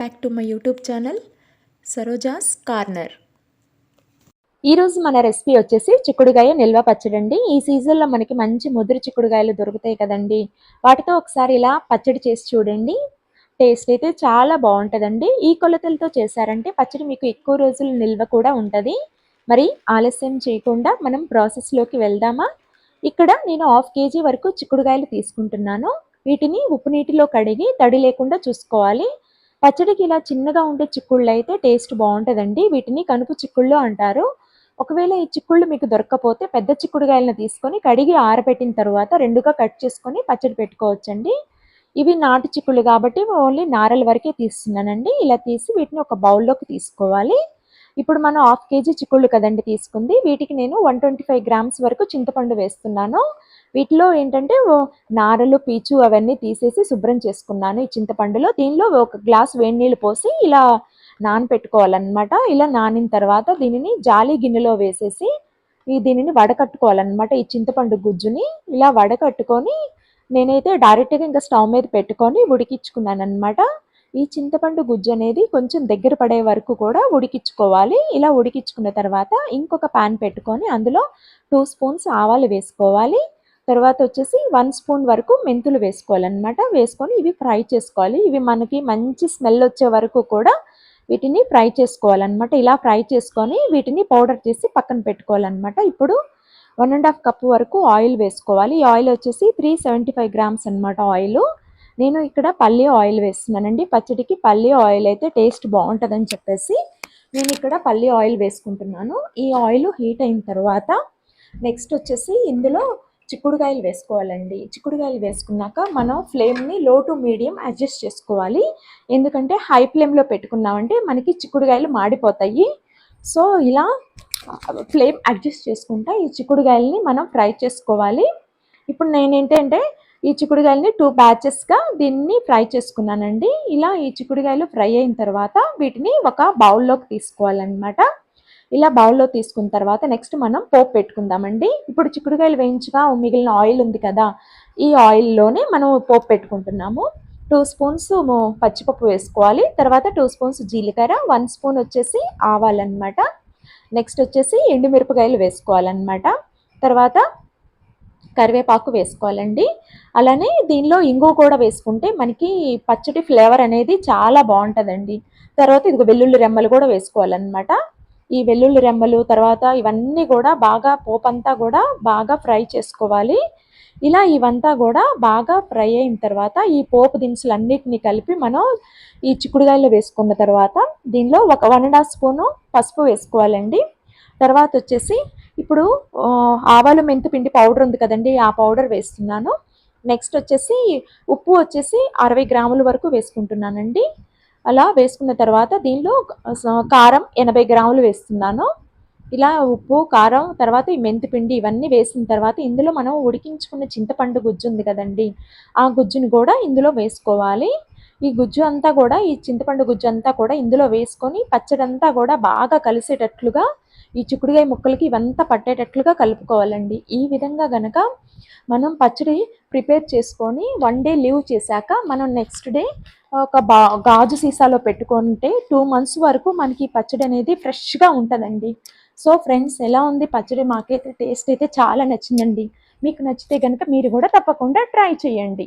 Back to my YouTube channel Saroja's corner ఈరోజు మన recipe వచ్చేసి చిక్కుడుగాయ నిల్వ పచ్చడి అండి ఈ సీజన్లో మనకి మంచి ముదురు చిక్కుడుగాయలు దొరుకుతాయి కదండి. వాటితో ఒకసారి ఇలా పచ్చడి చేసి చూడండి. టేస్ట్ అయితే చాలా బాగుంటుందండి. ఈ కొలతలతో చేశారంటే పచ్చడి మీకు ఎక్కువ రోజులు నిల్వ కూడా ఉంటుంది. మరి ఆలస్యం చేయకుండా మనం ప్రాసెస్లోకి వెళ్దామా? ఇక్కడ నేను హాఫ్ కేజీ వరకు చిక్కుడుగాయలు తీసుకుంటున్నాను. వీటిని ఉప్పు నీటిలో కడిగి తడి లేకుండా చూసుకోవాలి. పచ్చడికి ఇలా చిన్నగా ఉండే చిక్కుళ్ళు అయితే టేస్ట్ బాగుంటుందండి. వీటిని కనుపు చిక్కుళ్ళు అంటారు. ఒకవేళ ఈ చిక్కుళ్ళు మీకు దొరకకపోతే పెద్ద చిక్కుడుగాయలను తీసుకొని కడిగి ఆరబెట్టిన తర్వాత రెండుగా కట్ చేసుకొని పచ్చడి పెట్టుకోవచ్చండి. ఇవి నాటు చిక్కుళ్ళు కాబట్టి ఓన్లీ నారల వరకే తీస్తున్నానండి. ఇలా తీసి వీటిని ఒక బౌల్లోకి తీసుకోవాలి. ఇప్పుడు మనం హాఫ్ కేజీ చిక్కుళ్ళు కదండి తీసుకుంది. వీటికి నేను వన్ ట్వంటీ ఫైవ్ గ్రామ్స్ వరకు చింతపండు వేస్తున్నాను. వీటిలో ఏంటంటే నారలు పీచు అవన్నీ తీసేసి శుభ్రం చేసుకున్నాను ఈ చింతపండులో. దీనిలో ఒక గ్లాస్ వేడి నీళ్ళు పోసి ఇలా నానపెట్టుకోవాలన్నమాట. ఇలా నానిన తర్వాత దీనిని జాలి గిన్నెలో వేసేసి ఈ దీనిని వడకట్టుకోవాలన్నమాట ఈ చింతపండు గుజ్జుని. ఇలా వడకట్టుకొని నేనైతే డైరెక్ట్గా ఇంకా స్టవ్ మీద పెట్టుకొని ఉడికించుకున్నాను అనమాట ఈ చింతపండు గుజ్జు అనేది కొంచెం దగ్గర పడే వరకు కూడా ఉడికించుకోవాలి. ఇలా ఉడికించుకున్న తర్వాత ఇంకొక పాన్ పెట్టుకొని అందులో టూ స్పూన్స్ ఆవాలు వేసుకోవాలి. తర్వాత వచ్చేసి వన్ స్పూన్ వరకు మెంతులు వేసుకోవాలన్నమాట. వేసుకొని ఇవి ఫ్రై చేసుకోవాలి. ఇవి మనకి మంచి స్మెల్ వచ్చే వరకు కూడా వీటిని ఫ్రై చేసుకోవాలన్నమాట. ఇలా ఫ్రై చేసుకొని వీటిని పౌడర్ చేసి పక్కన పెట్టుకోవాలన్నమాట. ఇప్పుడు వన్ అండ్ హాఫ్ కప్ వరకు ఆయిల్ వేసుకోవాలి. ఈ ఆయిల్ వచ్చేసి త్రీ సెవెంటీ ఫైవ్ గ్రామ్స్ అనమాట ఆయిల్. నేను ఇక్కడ పల్లి ఆయిల్ వేస్తున్నానండి. పచ్చడికి పల్లి ఆయిల్ అయితే టేస్ట్ బాగుంటుందని చెప్పేసి నేను ఇక్కడ పల్లి ఆయిల్ వేసుకుంటున్నాను. ఈ ఆయిల్ హీట్ అయిన తర్వాత నెక్స్ట్ వచ్చేసి ఇందులో చిక్కుడుకాయలు వేసుకోవాలండి. చిక్కుడుకాయలు వేసుకున్నాక మనం ఫ్లేమ్ని లో టు మీడియం అడ్జస్ట్ చేసుకోవాలి. ఎందుకంటే హై ఫ్లేమ్లో పెట్టుకున్నామంటే మనకి చిక్కుడుకాయలు మాడిపోతాయి. సో ఇలా ఫ్లేమ్ అడ్జస్ట్ చేసుకుంటా ఈ చిక్కుడుకాయలని మనం ఫ్రై చేసుకోవాలి. ఇప్పుడు నేనేంటంటే ఈ చిక్కుడుగాయలని టూ బ్యాచెస్గా దీన్ని ఫ్రై చేసుకున్నానండి. ఇలా ఈ చిక్కుడుకాయలు ఫ్రై అయిన తర్వాత వీటిని ఒక బౌల్లోకి తీసుకోవాలన్నమాట. ఇలా బౌల్లో తీసుకున్న తర్వాత నెక్స్ట్ మనం పోపు పెట్టుకుందామండి. ఇప్పుడు చిక్కుడుకాయలు వేయించగా మిగిలిన ఆయిల్ ఉంది కదా ఈ ఆయిల్లోనే మనం పోపు పెట్టుకుంటున్నాము. టూ స్పూన్స్ పచ్చిపప్పు వేసుకోవాలి. తర్వాత టూ స్పూన్స్ జీలకర్ర వన్ స్పూన్ వచ్చేసి ఆవాలన్నమాట. నెక్స్ట్ వచ్చేసి ఎండుమిరపకాయలు వేసుకోవాలన్నమాట. తర్వాత కరివేపాకు వేసుకోవాలండి. అలానే దీనిలో ఇంగు కూడా వేసుకుంటే మనకి పచ్చడి ఫ్లేవర్ అనేది చాలా బాగుంటుందండి. తర్వాత ఇదిగో వెల్లుల్లి రెమ్మలు కూడా వేసుకోవాలన్నమాట. ఈ వెల్లుల్లి రెమ్మలు తర్వాత ఇవన్నీ కూడా బాగా పోపంతా కూడా బాగా ఫ్రై చేసుకోవాలి. ఇలా ఇవంతా కూడా బాగా ఫ్రై అయిన తర్వాత ఈ పోపు దినుసులన్నిటినీ కలిపి మనం ఈ చిక్కుడుగాయలు వేసుకున్న తర్వాత దీనిలో ఒక వన్ అండ్ హాఫ్ స్పూను పసుపు వేసుకోవాలండి. తర్వాత వచ్చేసి ఇప్పుడు ఆవాలు మెంతు పిండి పౌడర్ ఉంది కదండి ఆ పౌడర్ వేస్తున్నాను. నెక్స్ట్ వచ్చేసి ఉప్పు వచ్చేసి అరవై గ్రాముల వరకు వేసుకుంటున్నానండి. అలా వేసుకున్న తర్వాత దీనిలో కారం ఎనభై గ్రాములు వేస్తున్నాను. ఇలా ఉప్పు కారం తర్వాత ఈ మెంతిపిండి ఇవన్నీ వేసిన తర్వాత ఇందులో మనం ఉడికించుకున్న చింతపండు గుజ్జు ఉంది కదండి ఆ గుజ్జుని కూడా ఇందులో వేసుకోవాలి. ఈ గుజ్జు అంతా కూడా ఈ చింతపండు గుజ్జు అంతా కూడా ఇందులో వేసుకొని పచ్చడంతా కూడా బాగా కలిసేటట్లుగా ఈ చిక్కుడుగాయ ముక్కలకి ఇవంతా పట్టేటట్లుగా కలుపుకోవాలండి. ఈ విధంగా గనక మనం పచ్చడి ప్రిపేర్ చేసుకొని వన్ డే లీవ్ చేశాక మనం నెక్స్ట్ డే ఒక బా గాజు సీసాలో పెట్టుకుంటే టూ మంత్స్ వరకు మనకి పచ్చడి అనేది ఫ్రెష్గా ఉంటుందండి. సో ఫ్రెండ్స్ ఎలా ఉంది పచ్చడి? మాకైతే టేస్ట్ అయితే చాలా నచ్చిందండి. మీకు నచ్చితే కనుక మీరు కూడా తప్పకుండా ట్రై చేయండి.